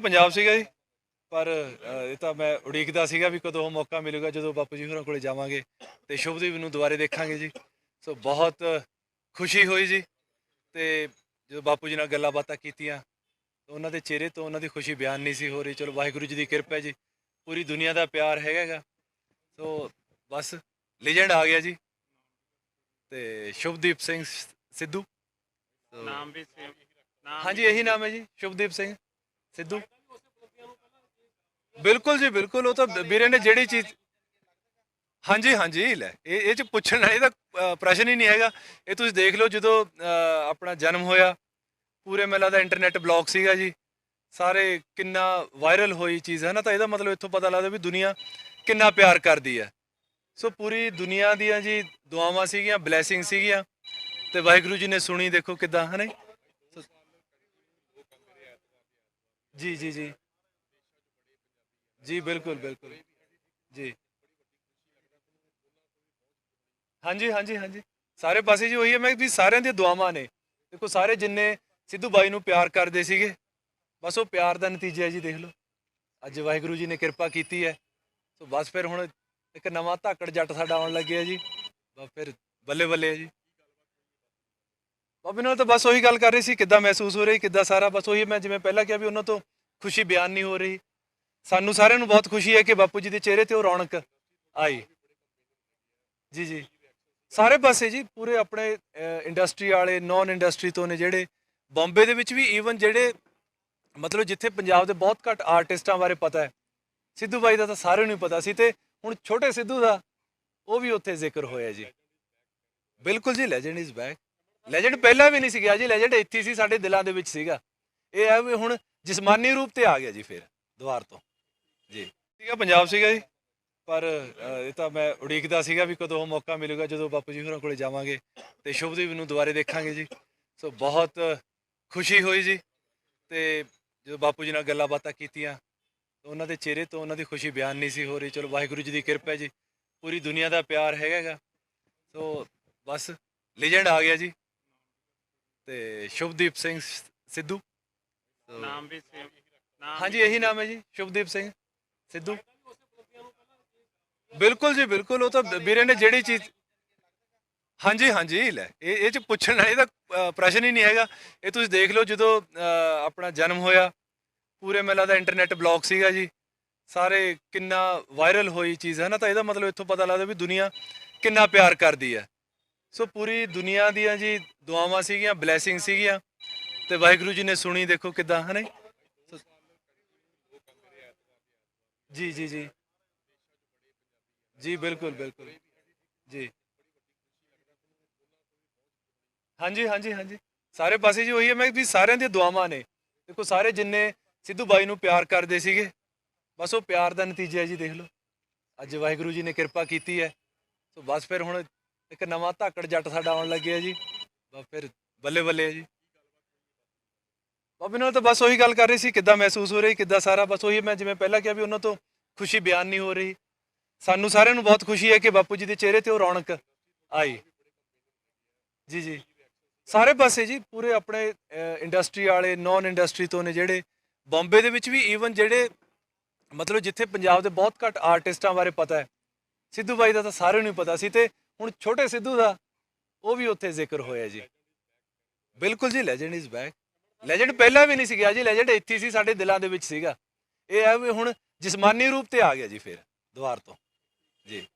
ਪੰਜਾਬ ਸੀਗਾ ਜੀ। ਪਰ ਅ, ਇਹ ਤਾਂ ਮੈਂ ਉਡੀਕਦਾ ਸੀਗਾ ਵੀ ਕਦੋਂ ਉਹ ਮੌਕਾ ਮਿਲੂਗਾ ਜਦੋਂ ਬਾਪੂ ਜੀ ਹੋਰਾਂ ਕੋਲੇ ਜਾਵਾਂਗੇ ਤੇ ਸ਼ੁਭਦੀਪ ਨੂੰ ਦੁਬਾਰੇ ਦੇਖਾਂਗੇ ਜੀ। ਸੋ ਬਹੁਤ ਖੁਸ਼ੀ ਹੋਈ ਜੀ ਤੇ ਜਦੋਂ ਬਾਪੂ ਜੀ ਨਾਲ ਗੱਲਾਂ ਬਾਤਾਂ ਕੀਤੀਆਂ ਤਾਂ ਉਹਨਾਂ ਦੇ ਚਿਹਰੇ ਤੋਂ ਉਹਨਾਂ ਦੀ ਖੁਸ਼ੀ ਬਿਆਨ ਨਹੀਂ ਸੀ ਹੋ ਰਹੀ। ਚਲੋ ਵਾਹਿਗੁਰੂ ਜੀ ਦੀ ਕਿਰਪਾ ਹੈ ਜੀ। ਪੂਰੀ ਦੁਨੀਆ ਦਾ ਪਿਆਰ ਹੈਗਾਗਾ ਸੋ ਬਸ ਲੈਜੈਂਡ ਆ ਗਿਆ ਜੀ ਤੇ ਸ਼ੁਭਦੀਪ ਸਿੰਘ ਸਿੱਧੂ। ਸੋ- ਨਾਮ ਵੀ ਸੇਮ ਨਾਮ ਹਾਂਜੀ ਇਹੀ ਨਾਮ ਹੈ ਜੀ ਸ਼ੁਭਦੀਪ ਸਿੰਘ। ਸਿੱਧੂ? ਬਿਲਕੁਲ ਜੀ, ਬਿਲਕੁਲ। ਉਹ ਤਾਂ ਵੀਰੇ ਨੇ ਜਿਹੜੀ ਚੀਜ਼ ਹਾਂਜੀ ਹਾਂਜੀ, ਲੈ, ਇਹ ਇਹ ਚ ਪੁੱਛਣ ਵਾਲੇ ਦਾ ਪ੍ਰਸ਼ਨ ਹੀ ਨਹੀਂ ਹੈਗਾ। ਇਹ ਤੁਸੀਂ ਦੇਖ ਲਓ ਜਦੋਂ ਆਪਣਾ ਜਨਮ ਹੋਇਆ, ਪੂਰੇ ਮੇਲਾ ਦਾ ਇੰਟਰਨੈਟ ਬਲੌਕ ਸੀਗਾ ਜੀ। ਸਾਰੇ ਕਿੰਨਾ ਵਾਇਰਲ ਹੋਈ ਚੀਜ਼ ਹੈ ਨਾ, ਤਾਂ ਇਹਦਾ ਮਤਲਬ ਇੱਥੋਂ ਪਤਾ ਲੱਗਦਾ ਵੀ ਦੁਨੀਆ ਕਿੰਨਾ ਪਿਆਰ ਕਰਦੀ ਹੈ। ਸੋ ਪੂਰੀ ਦੁਨੀਆ ਦੀਆਂ ਜੀ ਦੁਆਵਾਂ ਸੀਗੀਆਂ ਬਲੇਸਿੰਗ ਸੀਗੀਆਂ। ਤੇ ਵਾਹਿਗੁਰੂ ਜੀ ਨੇ ਸੁਣੀ, ਦੇਖੋ ਕਿਦਾਂ, ਹੈ ਨਾ ਜੀ? ਜੀ ਜੀ ਜੀ। ਜੀ, ਬਿਲਕੁਲ ਬਿਲਕੁਲ। ਜੀ। ਹਾਂਜੀ ਹਾਂਜੀ ਹਾਂਜੀ। ਸਾਰੇ ਪਾਸੇ ਜੀ ਉਹੀ ਹੈ, ਮੈਂ ਵੀ ਸਾਰਿਆਂ ਦੀਆਂ ਦੁਆਵਾਂ ਨੇ। ਦੇਖੋ, ਸਾਰੇ ਜਿੰਨੇ ਸਿੱਧੂ ਬਾਈ ਨੂੰ ਪਿਆਰ ਕਰਦੇ ਸੀਗੇ, ਬਸ ਉਹ ਪਿਆਰ ਦਾ ਨਤੀਜਾ ਹੈ ਜੀ, ਦੇਖ ਲਓ। ਅੱਜ ਵਾਹਿਗੁਰੂ ਜੀ ਨੇ ਕਿਰਪਾ ਕੀਤੀ ਹੈ। ਸੋ ਬਸ ਫਿਰ ਹੁਣ ਇੱਕ ਨਵਾਂ ਧਾਕੜ ਜੱਟ ਸਾਡਾ ਆਉਣ ਲੱਗਿਆ ਜੀ। ਬਸ ਫਿਰ ਬੱਲੇ ਬੱਲੇ ਹੈ ਜੀ। ਬਾਬੇ ਨਾਲ ਤਾਂ ਬਸ ਉਹੀ ਗੱਲ ਕਰ ਰਹੀ ਸੀ, ਕਿੱਦਾਂ ਮਹਿਸੂਸ ਹੋ ਰਹੀ, ਕਿੱਦਾਂ ਸਾਰਾ, ਬਸ ਉਹੀ ਮੈਂ ਜਿਵੇਂ ਪਹਿਲਾਂ ਕਿਹਾ ਵੀ ਉਹਨਾਂ ਤੋਂ ਖੁਸ਼ੀ ਬਿਆਨ ਨਹੀਂ ਹੋ ਰਹੀ। ਸਾਨੂੰ ਸਾਰਿਆਂ ਨੂੰ ਬਹੁਤ ਖੁਸ਼ੀ ਹੈ ਕਿ ਬਾਪੂ ਜੀ ਦੇ ਚਿਹਰੇ ਤੇ ਉਹ ਰੌਣਕ ਆਈ। ਜੀ ਜੀ। ਸਾਰੇ ਪਾਸੇ ਜੀ, ਪੂਰੇ ਆਪਣੇ ਇੰਡਸਟਰੀ ਵਾਲੇ ਨਾਨ ਇੰਡਸਟਰੀ ਤੋਂ ਨੇ ਜਿਹੜੇ ਬੰਬੇ ਦੇ ਵਿੱਚ ਵੀ ਈਵਨ ਜਿਹੜੇ ਮਤਲਬ ਜਿੱਥੇ ਪੰਜਾਬ ਦੇ ਬਹੁਤ ਘੱਟ ਆਰਟਿਸਟਾਂ ਬਾਰੇ ਪਤਾ ਹੈ, ਸਿੱਧੂ ਬਾਈ ਦਾ ਤਾਂ ਸਾਰਿਆਂ ਨੂੰ ਹੀ ਪਤਾ ਸੀ ਤੇ ਹੁਣ ਛੋਟੇ ਸਿੱਧੂ ਦਾ ਉਹ ਵੀ ਉੱਥੇ ਜ਼ਿਕਰ ਹੋਇਆ ਜੀ। ਬਿਲਕੁਲ ਜੀ ਲੈਜੈਂਡ ਇਜ਼ ਬੈਕ ਲੈਜੈਂਡ ਪਹਿਲਾਂ ਵੀ ਨਹੀਂ ਸੀ ਗਿਆ ਜੀ ਲੈਜੈਂਡ ਇੱਥੇ ਸੀ, ਸਾਡੇ ਦਿਲਾਂ ਦੇ ਵਿੱਚ ਸੀਗਾ। ਇਹ ਹੈ ਵੀ ਹੁਣ ਜਿਸਮਾਨੀ ਰੂਪ ਤੇ ਆ ਗਿਆ ਜੀ ਫਿਰ, ਦੁਆਰ ਤੋਂ। ਜੀ। ਸੀਗਾ, ਪੰਜਾਬ ਸੀਗਾ ਜੀ। ਪਰ ਇਹ ਤਾਂ ਮੈਂ ਉਡੀਕਦਾ ਸੀਗਾ ਵੀ ਕਦੋਂ ਉਹ ਮੌਕਾ ਮਿਲੇਗਾ, ਜਦੋਂ ਬਾਪੂ ਜੀ ਹੋਰਾਂ ਕੋਲੇ ਜਾਵਾਂਗੇ ਤੇ ਸ਼ੁਭਦੀਪ ਨੂੰ ਦੁਬਾਰੇ ਦੇਖਾਂਗੇ ਜੀ। ਸੋ ਬਹੁਤ ਖੁਸ਼ੀ ਹੋਈ ਜੀ। ਤੇ ਜਦੋਂ ਬਾਪੂ ਜੀ ਨਾਲ ਗੱਲਾਂ ਬਾਤਾਂ ਕੀਤੀਆਂ, ਤਾਂ ਉਹਨਾਂ ਦੇ ਚਿਹਰੇ ਤੋਂ ਉਹਨਾਂ ਦੀ ਖੁਸ਼ੀ ਬਿਆਨ ਨਹੀਂ ਸੀ ਹੋ ਰਹੀ। ਚਲੋ, ਵਾਹਿਗੁਰੂ ਜੀ ਦੀ ਕਿਰਪਾ ਹੈ ਜੀ। ਪੂਰੀ ਦੁਨੀਆ ਦਾ ਪਿਆਰ ਹੈਗਾਗਾ ਸੋ ਬਸ ਲੈਜੈਂਡ ਆ ਗਿਆ ਜੀ। ਤੇ ਸ਼ੁਭਦੀਪ ਸਿੰਘ ਸਿੱਧੂ। ਨਾਮ ਵੀ ਸੇਮ ਹਾਂਜੀ ਇਹੀ ਨਾਮ ਹੈ ਜੀ ਸ਼ੁਭਦੀਪ ਸਿੰਘ ਸਿੱਧੂ। ਬਿਲਕੁਲ ਜੀ ਬਿਲਕੁਲ ਉਹ ਤਾਂ ਵੀਰੇ ਨੇ ਜਿਹੜੀ ਚੀਜ਼ ਹਾਂਜੀ ਹਾਂਜੀ ਲੈ ਇਹ ਇਹ ਚ ਪੁੱਛਣ ਵਾਲੇ ਦਾ ਪ੍ਰਸ਼ਨ ਹੀ ਨਹੀਂ ਹੈਗਾ। ਇਹ ਤੁਸੀਂ ਦੇਖ ਲਓ ਜਦੋਂ ਆਪਣਾ ਜਨਮ ਹੋਇਆ ਪੂਰੇ ਮੇਲਾ ਦਾ ਇੰਟਰਨੈਟ ਬਲੌਕ ਸੀਗਾ ਜੀ ਸਾਰੇ ਕਿੰਨਾ ਵਾਇਰਲ ਹੋਈ ਚੀਜ਼ ਹੈ ਨਾ ਤਾਂ ਇਹਦਾ ਮਤਲਬ ਇੱਥੋਂ ਪਤਾ ਲੱਗਦਾ ਵੀ ਦੁਨੀਆ ਕਿੰਨਾ ਪਿਆਰ ਕਰਦੀ ਹੈ। ਸੋ ਪੂਰੀ ਦੁਨੀਆ ਦੀਆਂ ਜੀ ਦੁਆਵਾਂ ਸੀਗੀਆਂ ਬਲੇਸਿੰਗ ਸੀਗੀਆਂ ਤੇ ਵਾਹਿਗੁਰੂ ਜੀ ਨੇ ਸੁਣੀ, ਦੇਖੋ ਕਿਦਾਂ ਹੈ ਨਾ ਜੀ? ਜੀ ਜੀ ਜੀ। ਜੀ, ਬਿਲਕੁਲ ਬਿਲਕੁਲ। ਜੀ। ਹਾਂਜੀ ਹਾਂਜੀ ਹਾਂਜੀ। ਸਾਰੇ ਪਾਸੇ ਜੀ ਉਹੀ ਹੈ, ਮੈਂ ਵੀ ਸਾਰਿਆਂ ਦੀਆਂ ਦੁਆਵਾਂ ਨੇ। ਦੇਖੋ, ਸਾਰੇ ਜਿੰਨੇ ਸਿੱਧੂ ਬਾਈ ਨੂੰ ਪਿਆਰ ਕਰਦੇ ਸੀਗੇ, ਬਸ ਉਹ ਪਿਆਰ ਦਾ ਨਤੀਜਾ ਹੈ ਜੀ, ਦੇਖ ਲਓ। ਅੱਜ ਵਾਹਿਗੁਰੂ ਜੀ ਨੇ ਕਿਰਪਾ ਕੀਤੀ ਹੈ। ਸੋ ਬਸ ਫਿਰ ਹੁਣ ਇੱਕ ਨਵਾਂ ਧਾਕੜ ਜੱਟ ਸਾਡਾ ਆਉਣ ਲੱਗਿਆ ਜੀ। ਬਸ ਫਿਰ ਬੱਲੇ ਬੱਲੇ ਹੈ ਜੀ। ਬਾਬੇ ਨਾਲ ਤਾਂ ਬਸ ਉਹੀ ਗੱਲ ਕਰ ਰਹੀ ਸੀ, ਕਿੱਦਾਂ ਮਹਿਸੂਸ ਹੋ ਰਹੀ, ਕਿੱਦਾਂ ਸਾਰਾ ਬਸ ਉਹੀ ਮੈਂ ਜਿਵੇਂ ਪਹਿਲਾਂ ਕਿਹਾ ਵੀ ਉਹਨਾਂ ਤੋਂ ਖੁਸ਼ੀ ਬਿਆਨ ਨਹੀਂ ਹੋ ਰਹੀ। ਸਾਨੂੰ ਸਾਰਿਆਂ ਨੂੰ ਬਹੁਤ ਖੁਸ਼ੀ ਹੈ ਕਿ ਬਾਪੂ ਜੀ ਦੇ ਚਿਹਰੇ ਤੇ ਉਹ ਰੌਣਕ ਆਈ। ਜੀ ਜੀ। ਸਾਰੇ ਪਾਸੇ ਜੀ, ਪੂਰੇ ਆਪਣੇ ਇੰਡਸਟਰੀ ਵਾਲੇ ਨਾਨ ਇੰਡਸਟਰੀ ਤੋਂ ਨੇ ਜਿਹੜੇ ਬੰਬੇ ਦੇ ਵਿੱਚ ਵੀ ਈਵਨ ਜਿਹੜੇ ਮਤਲਬ ਜਿੱਥੇ ਪੰਜਾਬ ਦੇ ਬਹੁਤ ਘੱਟ ਆਰਟਿਸਟਾਂ ਬਾਰੇ ਪਤਾ ਹੈ। ਸਿੱਧੂ ਬਾਈ ਦਾ ਤਾਂ ਸਾਰਿਆਂ ਨੂੰ ਹੀ ਪਤਾ ਸੀ ਤੇ ਹੁਣ ਛੋਟੇ ਸਿੱਧੂ ਦਾ ਉਹ ਵੀ ਉੱਥੇ ਜ਼ਿਕਰ ਹੋਇਆ ਜੀ। ਬਿਲਕੁਲ ਜੀ ਲੈਜੈਂਡ ਇਜ਼ ਬੈਕ ਲੈਜੈਂਡ ਪਹਿਲਾਂ ਵੀ ਨਹੀਂ ਸੀ ਗਿਆ ਜੀ ਲੈਜੈਂਡ ਇੱਥੇ ਸੀ, ਸਾਡੇ ਦਿਲਾਂ ਦੇ ਵਿੱਚ ਸੀਗਾ। ਇਹ ਹੈ ਵੀ ਹੁਣ ਜਿਸਮਾਨੀ ਰੂਪ ਤੇ ਆ ਗਿਆ ਜੀ ਫਿਰ, ਦੁਆਰ ਤੋਂ। ਜੀ।